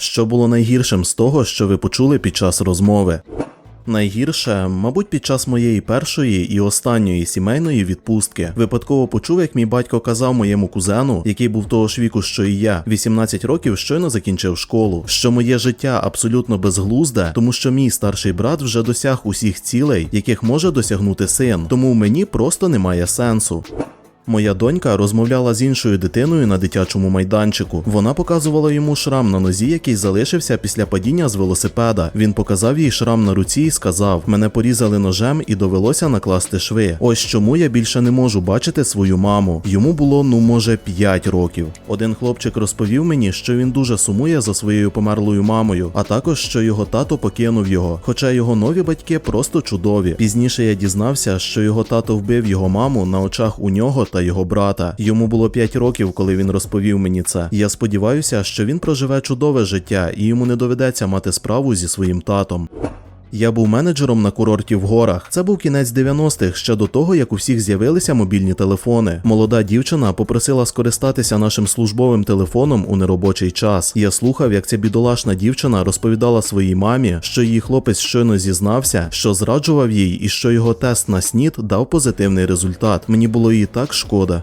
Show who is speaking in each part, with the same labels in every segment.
Speaker 1: Що було найгіршим з того, що ви почули під час розмови? Найгірше, мабуть, під час моєї першої і останньої сімейної відпустки випадково почув, як мій батько казав моєму кузену, який був того ж віку, що і я, 18 років щойно закінчив школу, що моє життя абсолютно безглузде, тому що мій старший брат вже досяг усіх цілей, яких може досягнути син, тому мені просто немає сенсу. Моя донька розмовляла з іншою дитиною на дитячому майданчику. Вона показувала йому шрам на нозі, який залишився після падіння з велосипеда. Він показав їй шрам на руці і сказав: Мене порізали ножем і довелося накласти шви. Ось чому я більше не можу бачити свою маму. Йому було ну може 5 років. Один хлопчик розповів мені, що він дуже сумує за своєю померлою мамою, а також що його тато покинув його. Хоча його нові батьки просто чудові. Пізніше я дізнався, що його тато вбив його маму на очах у нього та його брата. Йому було 5 років, коли він розповів мені це. Я сподіваюся, що він проживе чудове життя і йому не доведеться мати справу зі своїм татом. Я був менеджером на курорті в горах. Це був кінець 90-х, ще до того, як у всіх з'явилися мобільні телефони. Молода дівчина попросила скористатися нашим службовим телефоном у неробочий час. Я слухав, як ця бідолашна дівчина розповідала своїй мамі, що її хлопець щойно зізнався, що зраджував їй і що його тест на снід дав позитивний результат. Мені було її так шкода.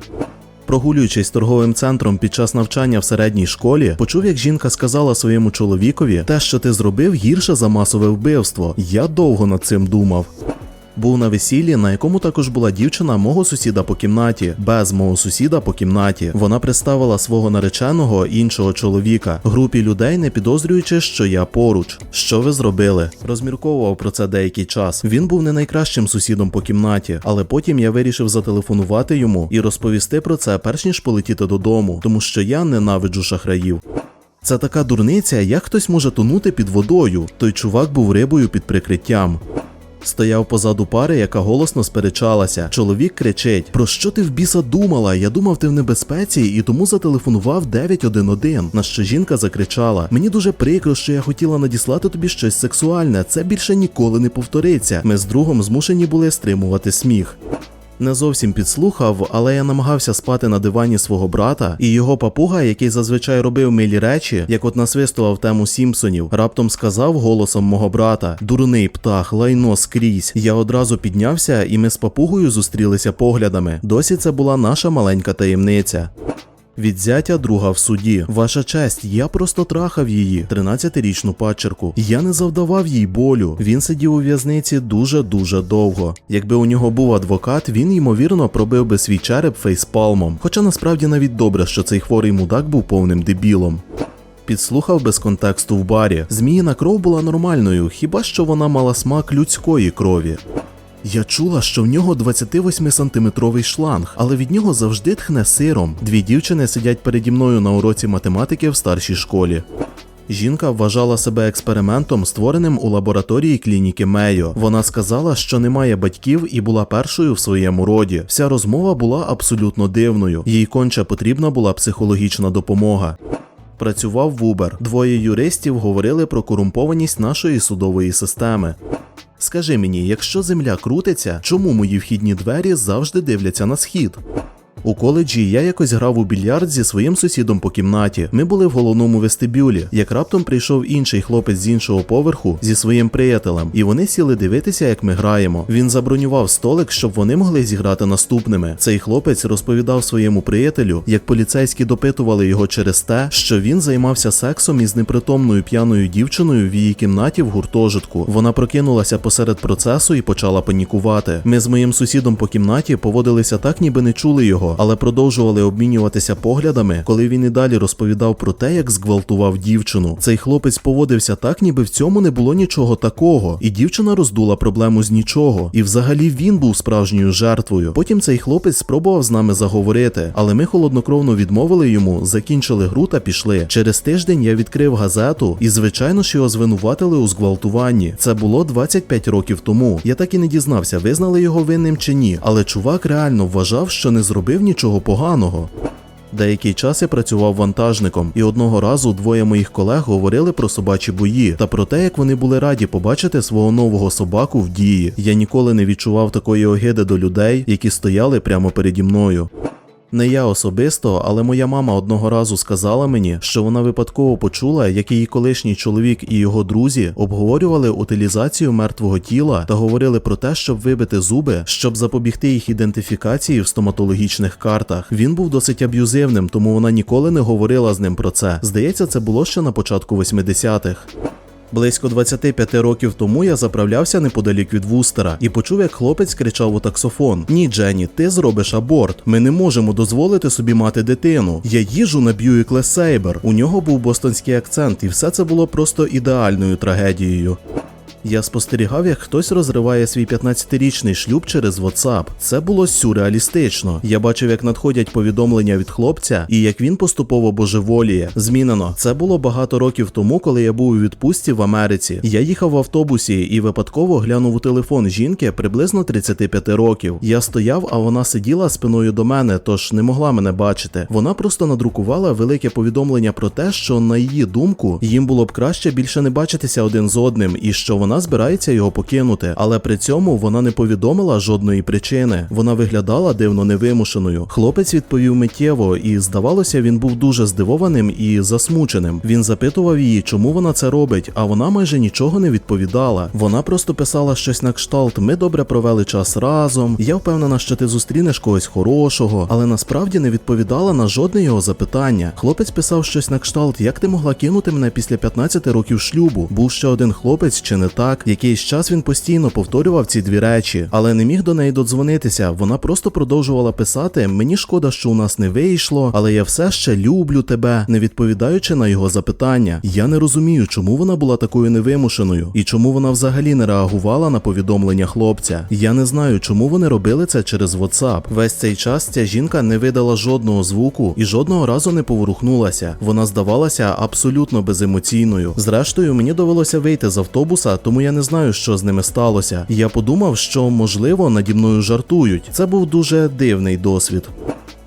Speaker 1: Прогулюючись торговим центром під час навчання в середній школі, почув, як жінка сказала своєму чоловікові, те, що ти зробив, гірше за масове вбивство. Я довго над цим думав. Був на весіллі, на якому також була дівчина мого сусіда по кімнаті, без мого сусіда по кімнаті. Вона представила свого нареченого іншого чоловіка, групі людей, не підозрюючи, що я поруч. Що ви зробили? Розмірковував про це деякий час. Він був не найкращим сусідом по кімнаті, але потім я вирішив зателефонувати йому і розповісти про це, перш ніж полетіти додому, тому що я ненавиджу шахраїв. Це така дурниця, як хтось може тонути під водою. Той чувак був рибою під прикриттям. Стояв позаду пари, яка голосно сперечалася. Чоловік кричить: Про що ти в біса думала? Я думав, ти в небезпеці, і тому зателефонував 911. На що жінка закричала: Мені дуже прикро, що я хотіла надіслати тобі щось сексуальне. Це більше ніколи не повториться. Ми з другом змушені були стримувати сміх. Не зовсім підслухав, але я намагався спати на дивані свого брата, і його папуга, який зазвичай робив милі речі, як от насвистував тему Сімпсонів, раптом сказав голосом мого брата: Дурний птах, лайно скрізь. Я одразу піднявся, і ми з папугою зустрілися поглядами. Досі це була наша маленька таємниця. Від зятя друга в суді. Ваша честь, я просто трахав її, 13-річну падчерку. Я не завдавав їй болю. Він сидів у в'язниці дуже дуже довго. Якби у нього був адвокат, він ймовірно пробив би свій череп фейспалмом. Хоча насправді навіть добре, що цей хворий мудак був повним дебілом. Підслухав без контексту в барі. Зміїна кров була нормальною, хіба що вона мала смак людської крові. Я чула, що в нього 28-сантиметровий шланг, але від нього завжди тхне сиром. Дві дівчини сидять переді мною на уроці математики в старшій школі. Жінка вважала себе експериментом, створеним у лабораторії клініки Мейо. Вона сказала, що немає батьків і була першою в своєму роді. Вся розмова була абсолютно дивною. Їй конче потрібна була психологічна допомога. Працював в Uber. Двоє юристів говорили про корумпованість нашої судової системи. Скажи мені, якщо земля крутиться, чому мої вхідні двері завжди дивляться на схід? У коледжі я якось грав у більярд зі своїм сусідом по кімнаті. Ми були в головному вестибюлі, як раптом прийшов інший хлопець з іншого поверху зі своїм приятелем, і вони сіли дивитися, як ми граємо. Він забронював столик, щоб вони могли зіграти наступними. Цей хлопець розповідав своєму приятелю, як поліцейські допитували його через те, що він займався сексом із непритомною п'яною дівчиною в її кімнаті в гуртожитку. Вона прокинулася посеред процесу і почала панікувати. Ми з моїм сусідом по кімнаті поводилися так, ніби не чули його, але продовжували обмінюватися поглядами, коли він і далі розповідав про те, як зґвалтував дівчину. Цей хлопець поводився так, ніби в цьому не було нічого такого, і дівчина роздула проблему з нічого. І взагалі він був справжньою жертвою. Потім цей хлопець спробував з нами заговорити, але ми холоднокровно відмовили йому, закінчили гру та пішли. Через тиждень я відкрив газету, і звичайно ж його звинуватили у зґвалтуванні. Це було 25 років тому. Я так і не дізнався, визнали його винним чи ні, але чувак реально вважав, що не зробив нічого поганого. Деякий час я працював вантажником, і одного разу двоє моїх колег говорили про собачі бої та про те, як вони були раді побачити свого нового собаку в дії. Я ніколи не відчував такої огиди до людей, які стояли прямо переді мною. Не я особисто, але моя мама одного разу сказала мені, що вона випадково почула, як її колишній чоловік і його друзі обговорювали утилізацію мертвого тіла та говорили про те, щоб вибити зуби, щоб запобігти їх ідентифікації в стоматологічних картах. Він був досить аб'юзивним, тому вона ніколи не говорила з ним про це. Здається, це було ще на початку 80-х. Близько 25 років тому я заправлявся неподалік від Вустера і почув, як хлопець кричав у таксофон: Ні, Дженні, ти зробиш аборт. Ми не можемо дозволити собі мати дитину. Я їжу на Бьюік Лесейбер. У нього був бостонський акцент, і все це було просто ідеальною трагедією. Я спостерігав, як хтось розриває свій 15-річний шлюб через WhatsApp. Це було сюрреалістично. Я бачив, як надходять повідомлення від хлопця і як він поступово божеволіє. Змінено. Це було багато років тому, коли я був у відпустці в Америці. Я їхав в автобусі і випадково глянув у телефон жінки приблизно 35 років. Я стояв, а вона сиділа спиною до мене, тож не могла мене бачити. Вона просто надрукувала велике повідомлення про те, що на її думку їм було б краще більше не бачитися один з одним, і що вона збирається його покинути. Але при цьому вона не повідомила жодної причини. Вона виглядала дивно невимушеною. Хлопець відповів миттєво, і здавалося, він був дуже здивованим і засмученим. Він запитував її, чому вона це робить, а вона майже нічого не відповідала. Вона просто писала щось на кшталт: ми добре провели час разом. Я впевнена, що ти зустрінеш когось хорошого, але насправді не відповідала на жодне його запитання. Хлопець писав щось на кшталт, як ти могла кинути мене після 15 років шлюбу. Був ще один хлопець, чи не так? Якийсь час він постійно повторював ці дві речі, але не міг до неї додзвонитися. Вона просто продовжувала писати: Мені шкода, що у нас не вийшло, але я все ще люблю тебе, не відповідаючи на його запитання. Я не розумію, чому вона була такою невимушеною і чому вона взагалі не реагувала на повідомлення хлопця. Я не знаю, чому вони робили це через WhatsApp. Весь цей час ця жінка не видала жодного звуку і жодного разу не поворухнулася. Вона здавалася абсолютно беземоційною. Зрештою, мені довелося вийти з автобуса, тому я не знаю, що з ними сталося. Я подумав, що можливо наді мною жартують. Це був дуже дивний досвід.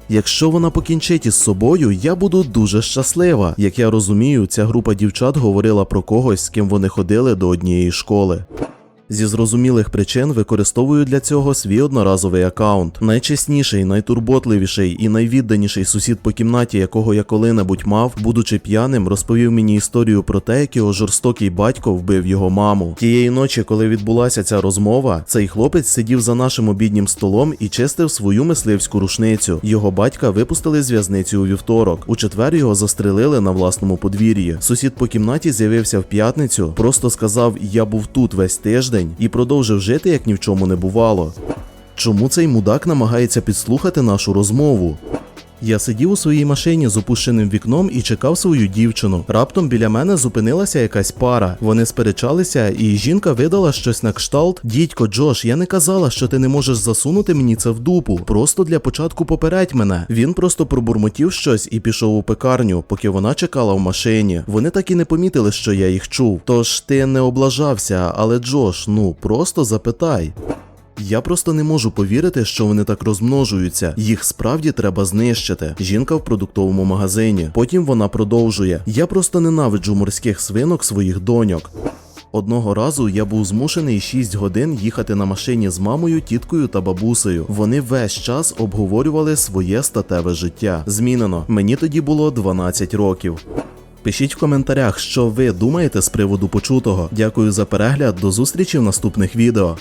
Speaker 1: Якщо вона покінчить із собою, я буду дуже щаслива. Як я розумію, ця група дівчат говорила про когось, з ким вони ходили до однієї школи. Зі зрозумілих причин використовую для цього свій одноразовий аккаунт. Найчесніший, найтурботливіший і найвідданіший сусід по кімнаті, якого я коли-небудь мав, будучи п'яним, розповів мені історію про те, як його жорстокий батько вбив його маму. Тієї ночі, коли відбулася ця розмова, цей хлопець сидів за нашим обіднім столом і чистив свою мисливську рушницю. Його батька випустили з в'язниці у вівторок. У четвер його застрелили на власному подвір'ї. Сусід по кімнаті з'явився в п'ятницю, просто сказав: Я був тут весь тиждень і продовжив жити, як ні в чому не бувало. Чому цей мудак намагається підслухати нашу розмову? Я сидів у своїй машині з опущеним вікном і чекав свою дівчину. Раптом біля мене зупинилася якась пара. Вони сперечалися, і жінка видала щось на кшталт: Дідько, Джош, я не казала, що ти не можеш засунути мені це в дупу. Просто для початку попередь мене. Він просто пробурмотів щось і пішов у пекарню, поки вона чекала в машині. Вони так і не помітили, що я їх чув. Тож ти не облажався, але Джош, ну просто запитай. Я просто не можу повірити, що вони так розмножуються. Їх справді треба знищити. Жінка в продуктовому магазині. Потім вона продовжує: Я просто ненавиджу морських свинок своїх доньок. Одного разу я був змушений 6 годин їхати на машині з мамою, тіткою та бабусею. Вони весь час обговорювали своє статеве життя. Змінено. Мені тоді було 12 років. Пишіть в коментарях, що ви думаєте з приводу почутого. Дякую за перегляд. До зустрічі в наступних відео.